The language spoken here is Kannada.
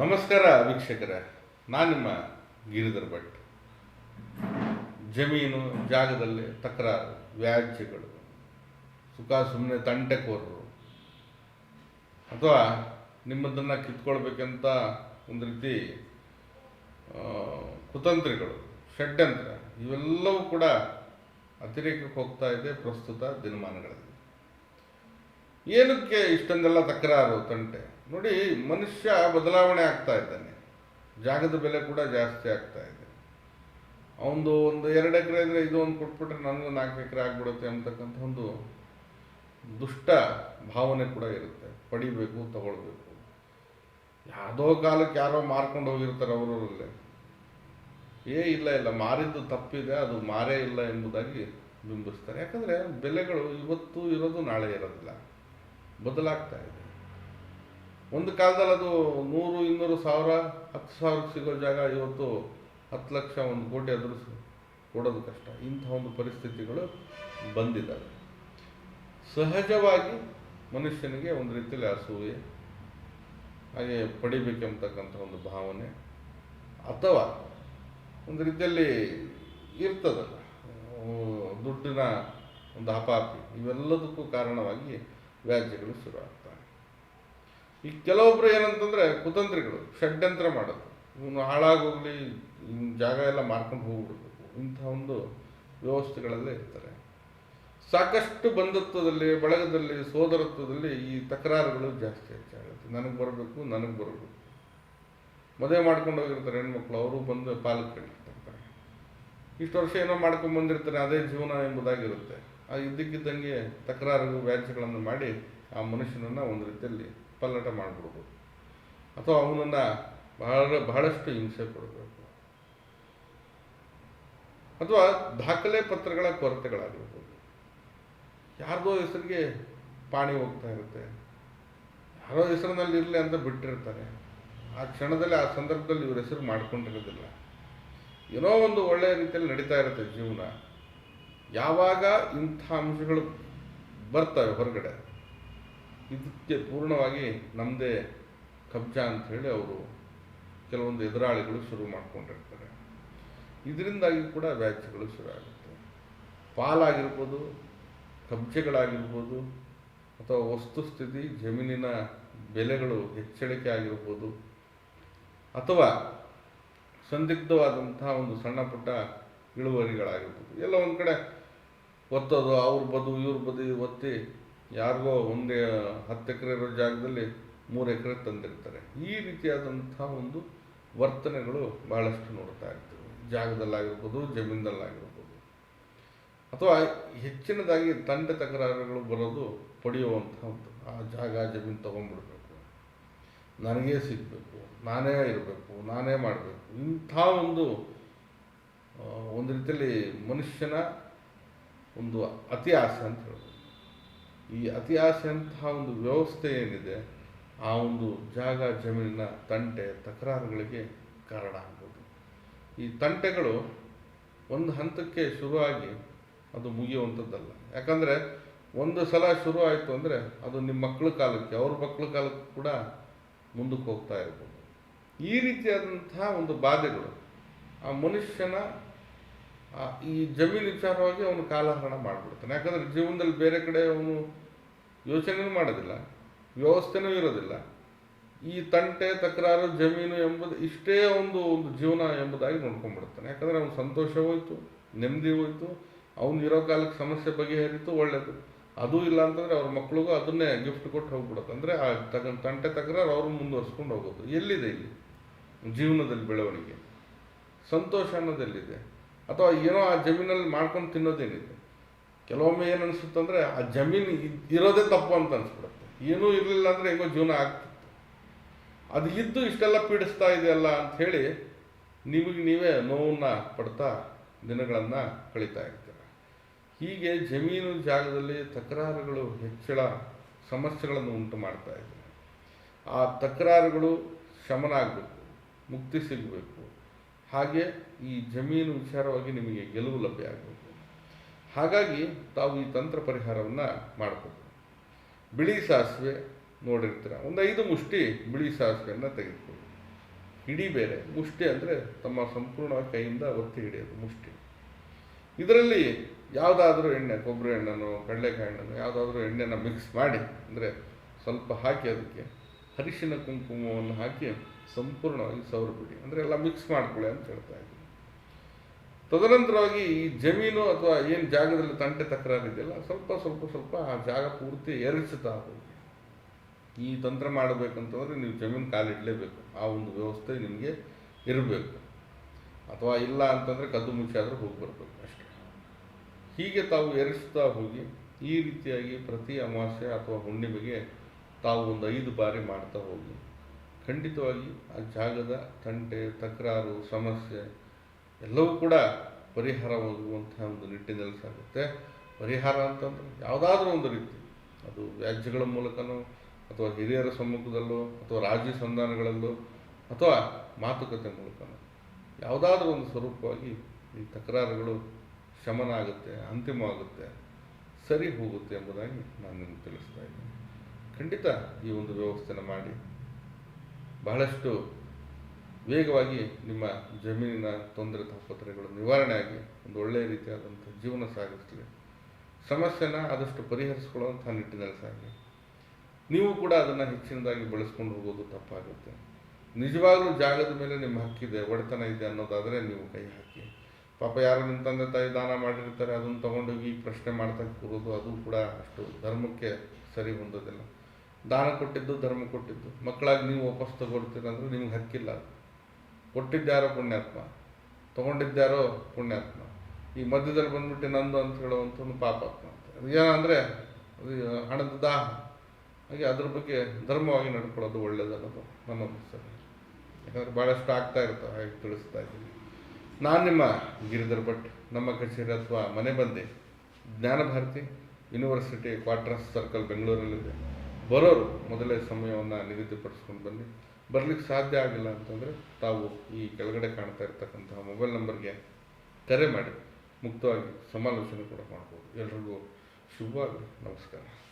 ನಮಸ್ಕಾರ ವೀಕ್ಷಕರೇ, ನಾನು ನಿಮ್ಮ ಗಿರಿಧರ್ ಭಟ್. ಜಮೀನು, ಜಾಗದಲ್ಲಿ ತಕರಾರು, ವ್ಯಾಜ್ಯಗಳು, ಸುಖ ಸುಮ್ಮನೆ ತಂಟೆಕೋರರು. ಅಥವಾ ನಿಮ್ಮದನ್ನು ಕಿತ್ಕೊಳ್ಬೇಕಂತ ಒಂದು ರೀತಿ ಕುತಂತ್ರಿಗಳು, ಷಡ್ಯಂತ್ರ, ಇವೆಲ್ಲವೂ ಕೂಡ ಅತಿರೇಕಕ್ಕೆ ಹೋಗ್ತಾ ಇದೆ ಪ್ರಸ್ತುತ ದಿನಮಾನಗಳಲ್ಲಿ. ಏನಕ್ಕೆ ಇಷ್ಟೊಂದೆಲ್ಲ ತಕರಾರು ತಂಟೆ ನೋಡಿ, ಮನುಷ್ಯ ಬದಲಾವಣೆ ಆಗ್ತಾ ಇದ್ದಾನೆ. ಜಾಗದ ಬೆಲೆ ಕೂಡ ಜಾಸ್ತಿ ಆಗ್ತಾ ಇದೆ. ಅವನದು ಒಂದು ಎರಡು ಎಕರೆ ಇದ್ರೆ ಇದು ಒಂದು ಕೊಟ್ಬಿಟ್ರೆ ನನಗೂ ನಾಲ್ಕು ಎಕರೆ ಆಗ್ಬಿಡುತ್ತೆ ಅಂತಕ್ಕಂಥ ಒಂದು ದುಷ್ಟ ಭಾವನೆ ಕೂಡ ಇರುತ್ತೆ. ಪಡಿಬೇಕು, ತಗೊಳ್ಬೇಕು. ಯಾವುದೋ ಕಾಲಕ್ಕೆ ಯಾರೋ ಮಾರ್ಕೊಂಡು ಹೋಗಿರ್ತಾರೆ ಅವರವರಲ್ಲೇ ಏ, ಇಲ್ಲ ಇಲ್ಲ, ಮಾರಿದ್ದು ತಪ್ಪಿದೆ, ಅದು ಮಾರೇ ಇಲ್ಲ ಎಂಬುದಾಗಿ ಬಿಂಬಿಸ್ತಾರೆ. ಯಾಕಂದರೆ ಬೆಲೆಗಳು ಇವತ್ತು ಇರೋದು ನಾಳೆ ಇರೋದಿಲ್ಲ. ಬದಲಾಗ್ತಾ ಇದೆ. ಒಂದು ಕಾಲದಲ್ಲಿ ಅದು ನೂರು, ಇನ್ನೂರು ಸಾವಿರ, ಹತ್ತು ಸಾವಿರಕ್ಕೆ ಸಿಗೋ ಜಾಗ ಇವತ್ತು ಹತ್ತು ಲಕ್ಷ, ಒಂದು ಕೋಟಿ ಆದರೂ ಕೊಡೋದು ಕಷ್ಟ. ಇಂಥ ಒಂದು ಪರಿಸ್ಥಿತಿಗಳು ಬಂದಿದ್ದಾವೆ. ಸಹಜವಾಗಿ ಮನುಷ್ಯನಿಗೆ ಒಂದು ರೀತಿಯಲ್ಲಿ ಅಸೂಯೆ, ಹಾಗೆ ಪಡಿಬೇಕೆಂಬತಕ್ಕಂಥ ಒಂದು ಭಾವನೆ, ಅಥವಾ ಒಂದು ರೀತಿಯಲ್ಲಿ ಇರ್ತದಲ್ಲ ದುಡ್ಡಿನ ಒಂದು ಹಪಾಪಿ ಇವೆಲ್ಲದಕ್ಕೂ ಕಾರಣವಾಗಿ ವ್ಯಾಜ್ಯಗಳು ಶುರು ಆಗ್ತವೆ. ಈ ಕೆಲವೊಬ್ಬರು ಏನಂತಂದ್ರೆ ಕುತಂತ್ರಿಗಳು, ಷಡ್ಯಂತ್ರ ಮಾಡೋದು. ಇವನು ಹಾಳಾಗೋಗ್ಲಿ ಜಾಗ ಎಲ್ಲ ಮಾರ್ಕೊಂಡು ಹೋಗ್ಬಿಡ್ಬೇಕು. ಇಂಥ ಒಂದು ವ್ಯವಸ್ಥೆಗಳಲ್ಲೇ ಇರ್ತಾರೆ. ಸಾಕಷ್ಟು ಬಂಧುತ್ವದಲ್ಲಿ, ಬಳಗದಲ್ಲಿ, ಸೋದರತ್ವದಲ್ಲಿ ಈ ತಕರಾರುಗಳು ಜಾಸ್ತಿ ಹೆಚ್ಚಾಗುತ್ತೆ. ನನಗೆ ಬರಬೇಕು ನನಗೆ ಬರಬೇಕು. ಮದುವೆ ಮಾಡ್ಕೊಂಡು ಹೋಗಿರ್ತಾರೆ ಹೆಣ್ಮಕ್ಳು, ಅವರು ಬಂದು ಪಾಲು ಕಳಿಸ್ತಿರ್ತಾರೆ ಇಷ್ಟು ವರ್ಷ ಏನೋ ಮಾಡ್ಕೊಂಡು ಬಂದಿರ್ತಾರೆ, ಅದೇ ಜೀವನ ಎಂಬುದಾಗಿರುತ್ತೆ. ಆ ಇದ್ದಕ್ಕಿದ್ದಂಗೆ ತಕರಾರು ವ್ಯಾಜ್ಯಗಳನ್ನು ಮಾಡಿ ಆ ಮನುಷ್ಯನನ್ನು ಒಂದು ರೀತಿಯಲ್ಲಿ ಪಲ್ಲಟ ಮಾಡಿಬಿಡ್ಬೋದು. ಅಥವಾ ಅವನನ್ನು ಬಹಳ, ಬಹಳಷ್ಟು ಹಿಂಸೆ ಕೊಡಬೇಕು. ಅಥವಾ ದಾಖಲೆ ಪತ್ರಗಳ ಕೊರತೆಗಳಾಗಿರ್ಬೋದು. ಯಾರ್ದೋ ಹೆಸರಿಗೆ ಪಾಣಿ ಹೋಗ್ತಾ ಇರುತ್ತೆ. ಯಾರೋ ಹೆಸರಿನಲ್ಲಿ ಇರಲಿ ಅಂತ ಬಿಟ್ಟಿರ್ತಾರೆ. ಆ ಕ್ಷಣದಲ್ಲಿ, ಆ ಸಂದರ್ಭದಲ್ಲಿ ಇವ್ರ ಹೆಸರು ಮಾಡ್ಕೊಂಡಿರೋದಿಲ್ಲ. ಏನೋ ಒಂದು ಒಳ್ಳೆಯ ರೀತಿಯಲ್ಲಿ ನಡೀತಾ ಇರುತ್ತೆ ಜೀವನ. ಯಾವಾಗ ಇಂಥ ಅಂಶಗಳು ಬರ್ತವೆ ಹೊರಗಡೆ? ಇದಕ್ಕೆ ಪೂರ್ಣವಾಗಿ ನಮ್ಮದೇ ಕಬ್ಜಾ ಅಂತ ಹೇಳಿ ಅವರು ಕೆಲವೊಂದು ಎದುರಾಳಿಗಳು ಶುರು ಮಾಡಿಕೊಂಡಿರ್ತಾರೆ. ಇದರಿಂದಾಗಿ ಕೂಡ ವ್ಯಾಜ್ಯಗಳು ಶುರು ಆಗುತ್ತೆ. ಪಾಲಾಗಿರ್ಬೋದು, ಕಬ್ಜೆಗಳಾಗಿರ್ಬೋದು, ಅಥವಾ ವಸ್ತುಸ್ಥಿತಿ, ಜಮೀನಿನ ಬೆಲೆಗಳು ಹೆಚ್ಚಳಿಕೆ ಆಗಿರ್ಬೋದು, ಅಥವಾ ಸಂದಿಗ್ಧವಾದಂತಹ ಒಂದು ಸಣ್ಣ ಪುಟ್ಟ ಇಳುವರಿಗಳಾಗಿರ್ಬೋದು ಎಲ್ಲ ಒಂದು ಕಡೆ ಒತ್ತೋದು, ಅವ್ರ ಬದು, ಇವ್ರ ಬದು ಒತ್ತಿ ಯಾರಿಗೋ ಒಂದೇ ಹತ್ತು ಎಕರೆ ಇರೋ ಜಾಗದಲ್ಲಿ ಮೂರು ಎಕರೆ ತಂದಿರ್ತಾರೆ. ಈ ರೀತಿಯಾದಂಥ ಒಂದು ವರ್ತನೆಗಳು ಬಹಳಷ್ಟು ನೋಡ್ತಾ ಇರ್ತವೆ. ಜಾಗದಲ್ಲಾಗಿರ್ಬೋದು, ಜಮೀನದಲ್ಲಾಗಿರ್ಬೋದು. ಅಥವಾ ಹೆಚ್ಚಿನದಾಗಿ ತಂಡ ತಕರಾರುಗಳು ಬರೋದು ಪಡೆಯುವಂಥ ಒಂದು, ಆ ಜಾಗ, ಜಮೀನು ತೊಗೊಂಡ್ಬಿಡ್ಬೇಕು. ನನಗೇ ಸಿಗಬೇಕು, ನಾನೇ ಇರಬೇಕು, ನಾನೇ ಮಾಡಬೇಕು, ಇಂಥ ಒಂದು ಒಂದು ರೀತಿಯಲ್ಲಿ ಮನುಷ್ಯನ ಒಂದು ಅತಿ ಆಸೆ ಅಂತ ಹೇಳ್ಬೋದು. ಈ ಅತಿ ಆಸೆ ಅಂತಹ ಒಂದು ವ್ಯವಸ್ಥೆ ಏನಿದೆ, ಆ ಒಂದು ಜಾಗ, ಜಮೀನಿನ ತಂಟೆ, ತಕರಾರುಗಳಿಗೆ ಕಾರಣ ಆಗ್ಬೋದು. ಈ ತಂಟೆಗಳು ಒಂದು ಹಂತಕ್ಕೆ ಶುರುವಾಗಿ ಅದು ಮುಗಿಯುವಂಥದ್ದಲ್ಲ. ಯಾಕಂದರೆ ಒಂದು ಸಲ ಶುರು ಆಯಿತು ಅಂದರೆ ಅದು ನಿಮ್ಮ ಮಕ್ಕಳ ಕಾಲಕ್ಕೆ, ಅವ್ರ ಮಕ್ಕಳ ಕಾಲಕ್ಕೆ ಕೂಡ ಮುಂದಕ್ಕೆ ಹೋಗ್ತಾ ಇರ್ಬೋದು. ಈ ರೀತಿಯಾದಂತಹ ಒಂದು ಬಾಧೆಗಳು ಆ ಮನುಷ್ಯನ ಈ ಜಮೀನು ವಿಚಾರವಾಗಿ ಅವನು ಕಾಲಹರಣ ಮಾಡಿಬಿಡ್ತಾನೆ. ಯಾಕಂದರೆ ಜೀವನದಲ್ಲಿ ಬೇರೆ ಕಡೆ ಅವನು ಯೋಚನೆನೂ ಮಾಡೋದಿಲ್ಲ, ವ್ಯವಸ್ಥೆನೂ ಇರೋದಿಲ್ಲ. ಈ ತಂಟೆ, ತಕರಾರು, ಜಮೀನು ಎಂಬುದು ಇಷ್ಟೇ ಒಂದು ಒಂದು ಜೀವನ ಎಂಬುದಾಗಿ ನೋಡ್ಕೊಂಡ್ಬಿಡ್ತಾನೆ. ಯಾಕಂದರೆ ಅವನು ಸಂತೋಷ ಹೋಯಿತು, ನೆಮ್ಮದಿ ಹೋಯಿತು, ಅವ್ನು ಇರೋ ಕಾಲಕ್ಕೆ ಸಮಸ್ಯೆ ಬಗೆಹರಿತು ಒಳ್ಳೆಯದು ಅದು ಇಲ್ಲ ಅಂತಂದರೆ ಅವ್ರ ಮಕ್ಕಳಿಗೂ ಅದನ್ನೇ ಗಿಫ್ಟ್ ಕೊಟ್ಟು ಹೋಗ್ಬಿಡುತ್ತೆ ಅಂದರೆ ಆ ತಗ, ತಂಟೆ, ತಕರಾರು ಅವರು ಮುಂದುವರ್ಸ್ಕೊಂಡು ಹೋಗೋದು. ಎಲ್ಲಿದೆ ಇಲ್ಲಿ? ಜೀವನದಲ್ಲಿ ಬೆಳವಣಿಗೆ. ಸಂತೋಷ ಅನ್ನೋದೆಲ್ಲಿದೆ ಅಥವಾ ಏನೋ ಆ ಜಮೀನಲ್ಲಿ ಮಾಡ್ಕೊಂಡು ತಿನ್ನೋದೇನಿದೆ. ಕೆಲವೊಮ್ಮೆ ಏನು ಅನಿಸುತ್ತಂದರೆ ಆ ಜಮೀನು ಇರೋದೇ ತಪ್ಪು ಅಂತ ಅನಿಸ್ಬಿಡುತ್ತೆ. ಏನೂ ಇರಲಿಲ್ಲ ಅಂದರೆ ಹೆಂಗೋ ಜೀವನ ಆಗ್ತಿತ್ತು. ಅದು ಇದ್ದು ಇಷ್ಟೆಲ್ಲ ಪೀಡಿಸ್ತಾ ಇದೆಯಲ್ಲ ಹೇಳಿ ನಿಮಗೆ ನೀವೇ ನೋವನ್ನು ಪಡ್ತಾ ದಿನಗಳನ್ನು ಕಳೀತಾ ಇರ್ತೀರ. ಹೀಗೆ ಜಮೀನು ಜಾಗದಲ್ಲಿ ತಕರಾರುಗಳು ಹೆಚ್ಚಳ ಸಮಸ್ಯೆಗಳನ್ನು ಉಂಟು ಮಾಡ್ತಾ ಇದೆ ಆ ತಕರಾರುಗಳು ಶಮನ ಆಗಬೇಕು, ಮುಕ್ತಿ ಸಿಗಬೇಕು. ಹಾಗೆ ಈ ಜಮೀನು ವಿಚಾರವಾಗಿ ನಿಮಗೆ ಗೆಲುವು ಲಭ್ಯ ಆಗಬೇಕು. ಹಾಗಾಗಿ ತಾವು ಈ ತಂತ್ರ ಪರಿಹಾರವನ್ನು ಮಾಡಬೇಕು. ಬಿಳಿ ಸಾಸಿವೆ ನೋಡಿರ್ತೀರ, ಒಂದು ಐದು ಮುಷ್ಟಿ ಬಿಳಿ ಸಾಸಿವೆಯನ್ನು ತೆಗೆದುಕೊಳ್ಳಿ. ಹಿಡಿ ಬೇರೆ, ಮುಷ್ಟಿ ಅಂದರೆ ತಮ್ಮ ಸಂಪೂರ್ಣ ಕೈಯಿಂದ ಒತ್ತಿ ಹಿಡಿಯೋದು, ಮುಷ್ಟಿ. ಇದರಲ್ಲಿ ಯಾವುದಾದ್ರೂ ಎಣ್ಣೆ ಕೊಬ್ಬರಿ ಎಣ್ಣೆನೋ, ಕಡಲೆಕಾಯಿ ಎಣ್ಣೆನೋ ಯಾವುದಾದ್ರೂ ಎಣ್ಣೆನ ಮಿಕ್ಸ್ ಮಾಡಿ, ಅಂದರೆ ಸ್ವಲ್ಪ ಹಾಕಿ ಅದಕ್ಕೆ ಅರಿಶಿನ ಕುಂಕುಮವನ್ನು ಹಾಕಿ ಸಂಪೂರ್ಣವಾಗಿ ಸೌರ ಬಿಡಿ ಅಂದರೆ ಎಲ್ಲ ಮಿಕ್ಸ್ ಮಾಡಿಕೊಳ್ಳಿ ಅಂತ ಹೇಳ್ತಾ ಇದ್ದೀನಿ. ತದನಂತರವಾಗಿ ಈ ಜಮೀನು ಅಥವಾ ಏನು ಜಾಗದಲ್ಲಿ ತಂಟೆ ತಕರಾರು ಇದೆಯಲ್ಲ ಸ್ವಲ್ಪ ಸ್ವಲ್ಪ ಸ್ವಲ್ಪ ಆ ಜಾಗ ಪೂರ್ತಿ ಎರಚಿಸ್ತಾ ಹೋಗಿ. ಈ ತಂತ್ರ ಮಾಡಬೇಕಂತಂದರೆ ನೀವು ಜಮೀನು ಕಾಲಿಡಲೇಬೇಕು. ಆ ಒಂದು ವ್ಯವಸ್ಥೆ ನಿಮಗೆ ಇರಬೇಕು. ಅಥವಾ ಇಲ್ಲ ಅಂತಂದರೆ ಕದ್ದು ಆದರೂ ಹೋಗಿ ಬರಬೇಕು ಅಷ್ಟೇ. ಹೀಗೆ ತಾವು ಎರಚಿಸ್ತಾ ಹೋಗಿ, ಈ ರೀತಿಯಾಗಿ ಪ್ರತಿ ಅಮಾವಾಸ್ಯೆ ಅಥವಾ ಹುಣ್ಣಿಮೆಗೆ ತಾವು ಒಂದು ಐದು ಬಾರಿ ಮಾಡ್ತಾ ಹೋಗಿ ಖಂಡಿತವಾಗಿ ಆ ಜಾಗದ ತಂಟೆ, ತಕರಾರು, ಸಮಸ್ಯೆ ಎಲ್ಲವೂ ಕೂಡ ಪರಿಹಾರವಾಗುವಂತಹ ಒಂದು ನಿಟ್ಟಿನಲ್ಲಿ ಸಾಗುತ್ತೆ. ಪರಿಹಾರ ಅಂತಂದರೆ ಯಾವುದಾದ್ರೂ ಒಂದು ರೀತಿ. ಅದು ವ್ಯಾಜ್ಯಗಳ ಮೂಲಕನೋ ಅಥವಾ ಹಿರಿಯರ ಸಮ್ಮುಖದಲ್ಲೋ ಅಥವಾ ರಾಜ್ಯ ಸಂಧಾನಗಳಲ್ಲೋ ಅಥವಾ ಮಾತುಕತೆ ಮೂಲಕನೋ ಯಾವುದಾದ್ರೂ ಒಂದು ಸ್ವರೂಪವಾಗಿ ಈ ತಕರಾರುಗಳು ಶಮನ ಆಗುತ್ತೆ ಅಂತಿಮವಾಗುತ್ತೆ, ಸರಿ ಹೋಗುತ್ತೆ ಎಂಬುದಾಗಿ ನಾನು ನಿಮಗೆ ತಿಳಿಸ್ತಾ ಇದ್ದೀನಿ. ಖಂಡಿತ ಈ ಒಂದು ವ್ಯವಸ್ಥೆನ ಮಾಡಿ ಬಹಳಷ್ಟು ವೇಗವಾಗಿ ನಿಮ್ಮ ಜಮೀನಿನ ತೊಂದರೆ ತಾಪತ್ರೆಗಳು ನಿವಾರಣೆ ಆಗಿ ಒಂದು ಒಳ್ಳೆಯ ರೀತಿಯಾದಂಥ ಜೀವನ ಸಾಗಿಸ್ತೀವಿ ಸಮಸ್ಯೆನ ಆದಷ್ಟು ಪರಿಹರಿಸ್ಕೊಳ್ಳುವಂಥ ನಿಟ್ಟಿನಲ್ಲಿ ಸಾಗಿ. ನೀವು ಕೂಡ ಅದನ್ನು ಹೆಚ್ಚಿನದಾಗಿ ಬಳಸ್ಕೊಂಡು ಹೋಗೋದು ತಪ್ಪಾಗುತ್ತೆ. ನಿಜವಾಗ್ಲೂ ಜಾಗದ ಮೇಲೆ ನಿಮ್ಮ ಹಕ್ಕಿದೆ ಒಡೆತನ ಇದೆ ಅನ್ನೋದಾದರೆ ನೀವು ಕೈ ಹಾಕಿ. ಪಾಪ ಯಾರು ನಿಮ್ಮ ತಂದೆ ತಾಯಿ ದಾನ ಮಾಡಿರ್ತಾರೆ, ಅದನ್ನು ತಗೊಂಡೋಗಿ ಪ್ರಶ್ನೆ ಮಾಡ್ತಾ ಕೂರೋದು, ಅದು ಕೂಡ ಅಷ್ಟು ಧರ್ಮಕ್ಕೆ ಸರಿ ಹೊಂದೋದಿಲ್ಲ. ದಾನ ಕೊಟ್ಟಿದ್ದು, ಧರ್ಮ ಕೊಟ್ಟಿದ್ದು. ಮಕ್ಕಳಾಗಿ ನೀವು ವಾಪಸ್ ತಗೊಳ್ತೀರಂದ್ರೆ ನಿಮ್ಗೆ ಹಕ್ಕಿಲ್ಲ ಕೊಟ್ಟಿದ್ದಾರೋ ಪುಣ್ಯಾತ್ಮ. ತೊಗೊಂಡಿದ್ದಾರೋ ಪುಣ್ಯಾತ್ಮ. ಈ ಮಧ್ಯದಲ್ಲಿ ಬಂದ್ಬಿಟ್ಟು ನಂದು ಅಂತ ಹೇಳುವಂಥ ಒಂದು ಪಾಪಾತ್ಮ ಅಂತ. ಏನಂದರೆ ಹಣದ ದಾಹ. ಹಾಗೆ ಅದ್ರ ಬಗ್ಗೆ ಧರ್ಮವಾಗಿ ನಡ್ಕೊಳ್ಳೋದು ಒಳ್ಳೆಯದನ್ನೋದು ನನ್ನ ಸರಿ ಯಾಕಂದರೆ ಭಾಳಷ್ಟು ಆಗ್ತಾ ಇರ್ತವೆ ಹಾಗೆ ತಿಳಿಸ್ತಾ ಇದ್ದೀನಿ. ನಾನು ನಿಮ್ಮ ಗಿರಿಧರ್ ಭಟ್, ನಮ್ಮ ಕಚೇರಿ ಅಥವಾ ಮನೆ ಬಂದೆ. ಜ್ಞಾನಭಾರತಿ ಯೂನಿವರ್ಸಿಟಿ ಕ್ವಾರ್ಟರ್ಸ್ ಸರ್ಕಲ್ ಬೆಂಗಳೂರಲ್ಲಿದೆ. ಬರೋರು ಮೊದಲೇ ಸಮಯವನ್ನು ನಿಗದಿಪಡಿಸ್ಕೊಂಡು ಬನ್ನಿ. ಬರಲಿಕ್ಕೆ ಸಾಧ್ಯ ಆಗಿಲ್ಲ ಅಂತಂದರೆ ತಾವು ಈ ಕೆಳಗಡೆ ಕಾಣ್ತಾ ಇರ್ತಕ್ಕಂತಹ ಮೊಬೈಲ್ ನಂಬರ್ಗೆ ಕರೆ ಮಾಡಿ, ಮುಕ್ತವಾಗಿ ಸಮಾಲೋಚನೆ ಕೂಡ ಮಾಡ್ಬೋದು. ಎಲ್ರಿಗೂ ಶುಭವಾಗಲಿ. ನಮಸ್ಕಾರ.